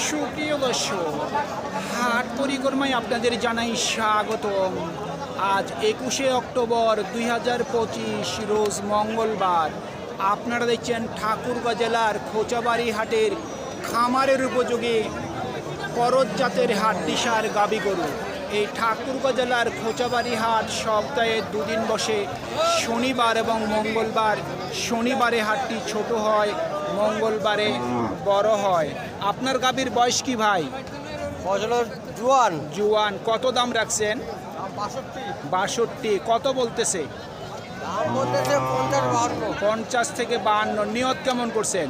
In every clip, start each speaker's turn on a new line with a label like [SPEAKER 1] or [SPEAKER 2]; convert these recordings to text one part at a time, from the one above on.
[SPEAKER 1] সুপ্রিয় দর্শক, হাট পরিক্রমায় আপনাদের জানাই স্বাগতম। আজ একুশে অক্টোবর দুই হাজার পঁচিশ, রোজ মঙ্গলবার। আপনারা দেখছেন ঠাকুরগাঁ জেলার খোঁচাবাড়ি হাটের খামারের উপযোগী করজ জাতের হাট দিশার গাবি গরু। এই ঠাকুরগাঁ জেলার খোঁচাবাড়ি হাট সপ্তাহে দুদিন বসে। শনিবার এবং মঙ্গলবার শনিবারে হাটটি ছোট হয়, মঙ্গলবারে বড় হয়। আপনার গাবির বয়স কি ভাই?
[SPEAKER 2] জোয়ান।
[SPEAKER 1] জুয়ান কত দাম রাখছেন?
[SPEAKER 2] বাষট্টি।
[SPEAKER 1] কত বলতেছে?
[SPEAKER 2] পঞ্চাশ
[SPEAKER 1] থেকে বাহান্ন নিয়ত কেমন করছেন?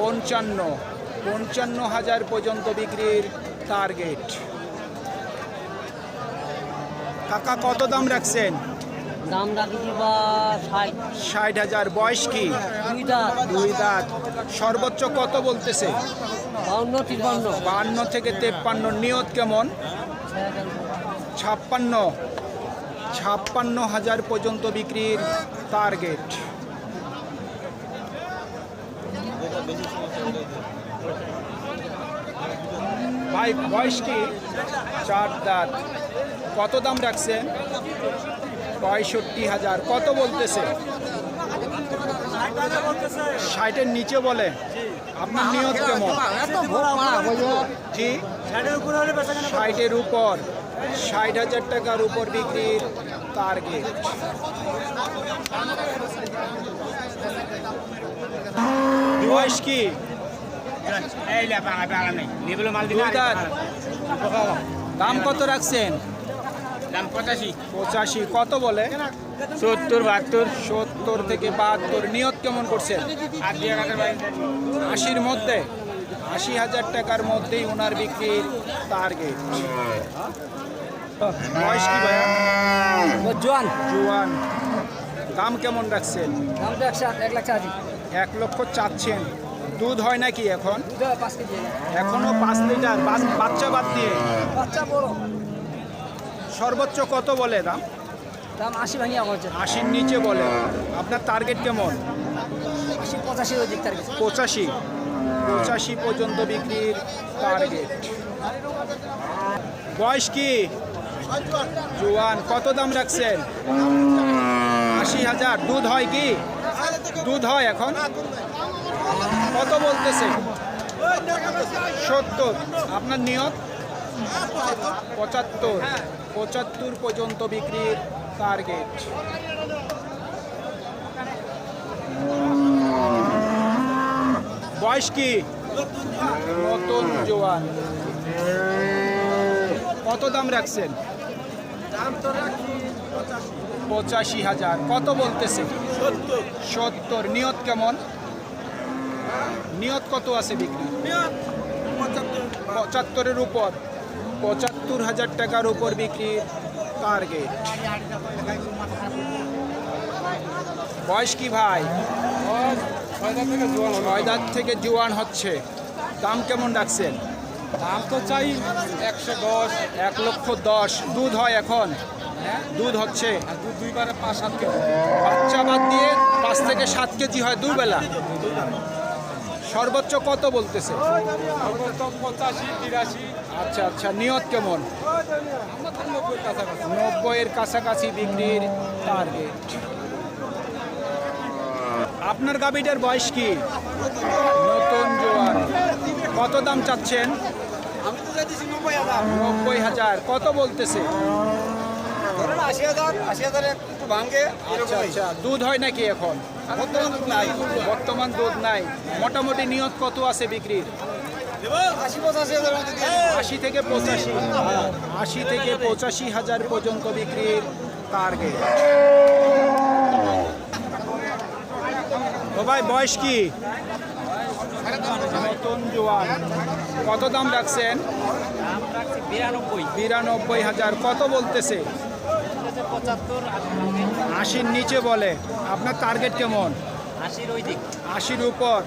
[SPEAKER 1] পঞ্চান্ন পঞ্চান্ন হাজার পর্যন্ত বিক্রির টার্গেট কাকা কত দাম রাখছেন?
[SPEAKER 3] দাম রাখি বা ষাট?
[SPEAKER 1] ষাট হাজার। বয়স কি?
[SPEAKER 3] দুই দাঁত।
[SPEAKER 1] দুই দাঁত। সর্বোচ্চ কত বলতেছে?
[SPEAKER 3] বাউন্ন তিপ্পান্ন
[SPEAKER 1] বাহান্ন থেকে তেপ্পান্ন। নিয়ত কেমন? ছাপ্পান্ন। ছাপ্পান্ন হাজার পর্যন্ত বিক্রির টার্গেট ভাই বয়স কি? চার দাঁত। কত দাম রাখছেন পঁয়ষট্টি হাজার। কত বলতেছে? ষাটের নিচে বলে। আপনার নিয়ত কেমন? জি। ষাটের উপর। ষাট হাজার টাকার উপর বিক্রির টার্গেট বয়স কি? দাম কত রাখছেন?
[SPEAKER 4] দাম পঁচাশি।
[SPEAKER 1] পঁচাশি কত বলে?
[SPEAKER 4] সত্তর বাহাত্তর।
[SPEAKER 1] সত্তর থেকে বাহাত্তর নিয়ত কেমন করছেন? আশির মধ্যে? আশি হাজার টাকার মধ্যেই ওনার বিক্রির টার্গেট বয়স কি ভাইয়া?
[SPEAKER 3] জোয়ান।
[SPEAKER 1] জুয়ান। দাম কেমন রাখছেন?
[SPEAKER 3] এক লাখ চাষি
[SPEAKER 1] এক লক্ষ চাচ্ছেন। দুধ হয় নাকি এখন? এখনও পাঁচ লিটার বাচ- বাচ্চা বাদ দিয়ে?
[SPEAKER 3] বাচ্চা বড়।
[SPEAKER 1] সর্বোচ্চ কত বলে দাম?
[SPEAKER 3] দাম আশি ভাঙিয়া বলছে
[SPEAKER 1] আশির নিচে বলে। আপনার টার্গেট কেমন?
[SPEAKER 3] আশি পঁচাশি ওই দিক তার
[SPEAKER 1] পঁচাশি। পঁচাশি পর্যন্ত বিক্রির টার্গেট বয়স কি? জোয়ান কত দাম রাখছেন? আশি হাজার। দুধ হয় কি? দুধ হয় এখন? কত বলতেছে? সত্তর। আপনার নিয়ত? পঁচাত্তর। পঁচাত্তর পর্যন্ত বিক্রির টার্গেট বয়স কি? নতুন জোয়ান। কত দাম রাখছেন? পঁচাশি হাজার। কত বলতেছে সত্তর। নিয়ত কেমন? নিয়ত কত আছে বিক্রি পঁচাত্তরের উপর। পঁচাত্তর হাজার টাকার উপর বিক্রির টার্গেট। বয়স কি ভাই? ময়দান থেকে জোয়ান হচ্ছে। দাম কেমন রাখছেন?
[SPEAKER 4] দাম তো চাই একশো দশ।
[SPEAKER 1] এক লক্ষ দশ। দুধ হয় এখন? দুধ হচ্ছে?
[SPEAKER 4] আর দু দুইবারে পাঁচ সাত কেজি।
[SPEAKER 1] বাচ্চা বাদ দিয়ে পাঁচ থেকে সাত কেজি হয় দুবেলা সর্বোচ্চ কত বলতেছে? আচ্ছা আচ্ছা নিয়ত কেমন? নব্বইয়ের কাছাকাছি বিক্রির টার্গেট আপনার গাবিটার বয়স কি? নতুন জোয়ান। কত দাম চাচ্ছেন?
[SPEAKER 2] নব্বই হাজার।
[SPEAKER 1] কত বলতেছে?
[SPEAKER 2] আশি হাজার আশি হাজার একটু ভাঙে
[SPEAKER 1] আচ্ছা আচ্ছা। দুধ হয় নাকি এখন?
[SPEAKER 2] বর্তমান দুধ নাই।
[SPEAKER 1] বর্তমান দুধ নাই। মোটামুটি নিয়ত কত আছে বিক্রির?
[SPEAKER 2] আশি
[SPEAKER 1] থেকে পঁচাশি। আশি থেকে পঁচাশি হাজার পর্যন্ত বিক্রির টার্গেট ও ভাই বয়স কি? নতুন জোয়ান। কত দাম রাখছেন?
[SPEAKER 3] বিরানব্বই।
[SPEAKER 1] বিরানব্বই হাজার। কত বলতেছে?
[SPEAKER 3] পঁচাত্তর
[SPEAKER 1] আশির নিচে বলে আপনার টার্গেট কেমন?
[SPEAKER 3] আশির ওই দিক
[SPEAKER 1] আশির উপর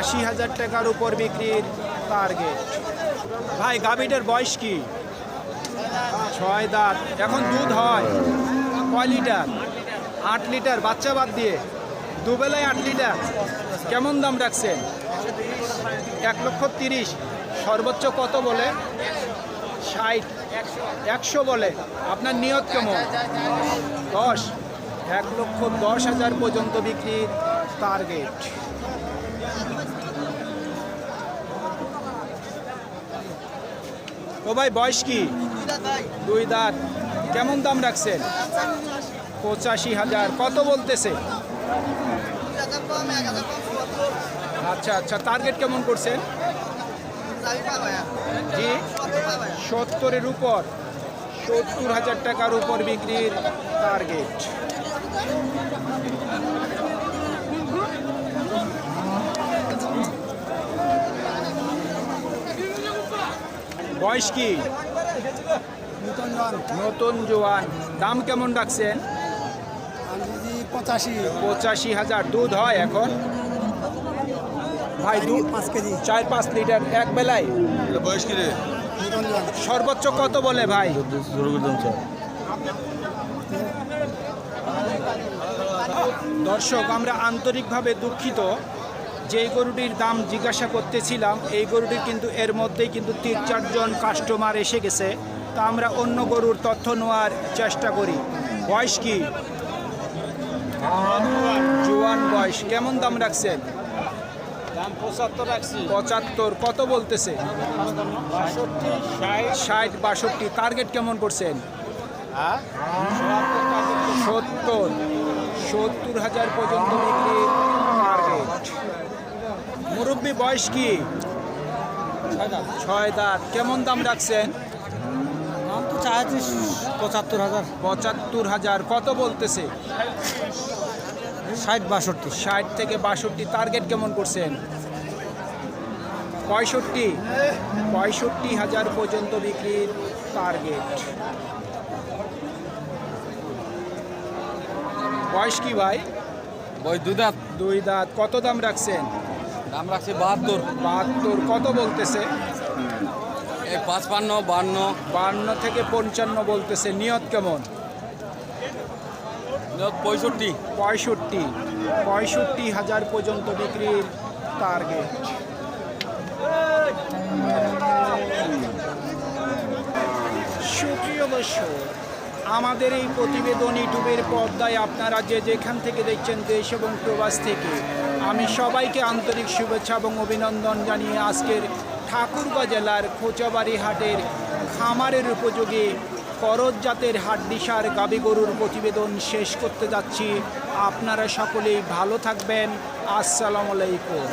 [SPEAKER 1] আশি হাজার টাকার উপর বিক্রির টার্গেট ভাই গাভিটার বয়স কি? ছয় দাঁত। এখন দুধ হয় কয় লিটার? আট লিটার বাচ্চা বাদ দিয়ে। দুবেলায় আট লিটার। কেমন দাম রাখছেন? এক লক্ষ তিরিশ। সর্বোচ্চ কত বলে? ষাট, একশো বলে। আপনার নিয়ত কেমন? দশ। এক লক্ষ দশ হাজার পর্যন্ত বিক্রির টার্গেট ও ভাই, বয়স কি? দুই দাঁত। কেমন দাম রাখছেন? পঁচাশি হাজার। কত বলতেছে? আচ্ছা আচ্ছা টার্গেট কেমন করছেন? জি। সত্তরের উপর সত্তর হাজার টাকার উপর বিক্রির টার্গেট বয়স কি? নতুন জোয়ান। দাম কেমন রাখছেন?
[SPEAKER 2] পঁচাশি।
[SPEAKER 1] পঁচাশি হাজার। দুধ হয় এখন? ভাই দুধ
[SPEAKER 2] পাঁচ কেজি।
[SPEAKER 1] চার পাঁচ লিটার এক বেলায়
[SPEAKER 2] বয়স কি রে?
[SPEAKER 1] সর্বোচ্চ কত বলে ভাই? দর্শক আমরা আন্তরিকভাবে দুঃখিত যে গরুটির দাম জিজ্ঞাসা করতেছিলাম। এই গরুটির কিন্তু এর মধ্যেই কিন্তু তিন চারজন কাস্টমার এসে গেছে। তা আমরা অন্য গরুর তথ্য নেওয়ার চেষ্টা করি। বয়স কি? জোয়ান বয়স। কেমন দাম রাখছেন?
[SPEAKER 3] পঁচাত্তর
[SPEAKER 1] কত বলতেছে? ষাট বাষট্টি টার্গেট কেমন করছেন? সত্তর সত্তর হাজার পর্যন্ত টার্গেট মুরব্বী বয়স কি? ছয় দাঁত। কেমন দাম রাখছেন?
[SPEAKER 2] পঁচাত্তর হাজার।
[SPEAKER 1] পঁচাত্তর হাজার। কত বলতেছে?
[SPEAKER 2] ষাট বাষট্টি।
[SPEAKER 1] ষাট থেকে বাষট্টি টার্গেট কেমন করছেন? পঁয়ষট্টি। পঁয়ষট্টি হাজার পর্যন্ত বিক্রির টার্গেট বয়স কি ভাই?
[SPEAKER 4] বই দাঁত।
[SPEAKER 1] দুই দাঁত। কত দাম রাখছেন?
[SPEAKER 4] দাম রাখছি বাহাত্তর।
[SPEAKER 1] বাহাত্তর। কত বলতেছে?
[SPEAKER 4] পাঁচপান্ন বান্ন।
[SPEAKER 1] বান্ন থেকে পঞ্চান্ন বলতেছে। নিয়ত কেমন?
[SPEAKER 4] পঁয়ষট্টি।
[SPEAKER 1] পঁয়ষট্টি। পঁয়ষট্টি হাজার পর্যন্ত বিক্রির টার্গেট সুপ্রিয় দর্শক, আমাদের এই প্রতিবেদন ইউটিউবের পর্দায় আপনারা যে যেখান থেকে দেখছেন দেশ এবং প্রবাস থেকে, আমি সবাইকে আন্তরিক শুভেচ্ছা এবং অভিনন্দন জানিয়ে আজকের ঠাকুরগাঁ জেলার খোঁচাবাড়ি হাটের খামারের উপযোগী করজ জাতের হাড্ডিসার গরুর প্রতিবেদন শেষ করতে যাচ্ছি। আপনারা সকলেই ভালো থাকবেন। আসসালামু আলাইকুম।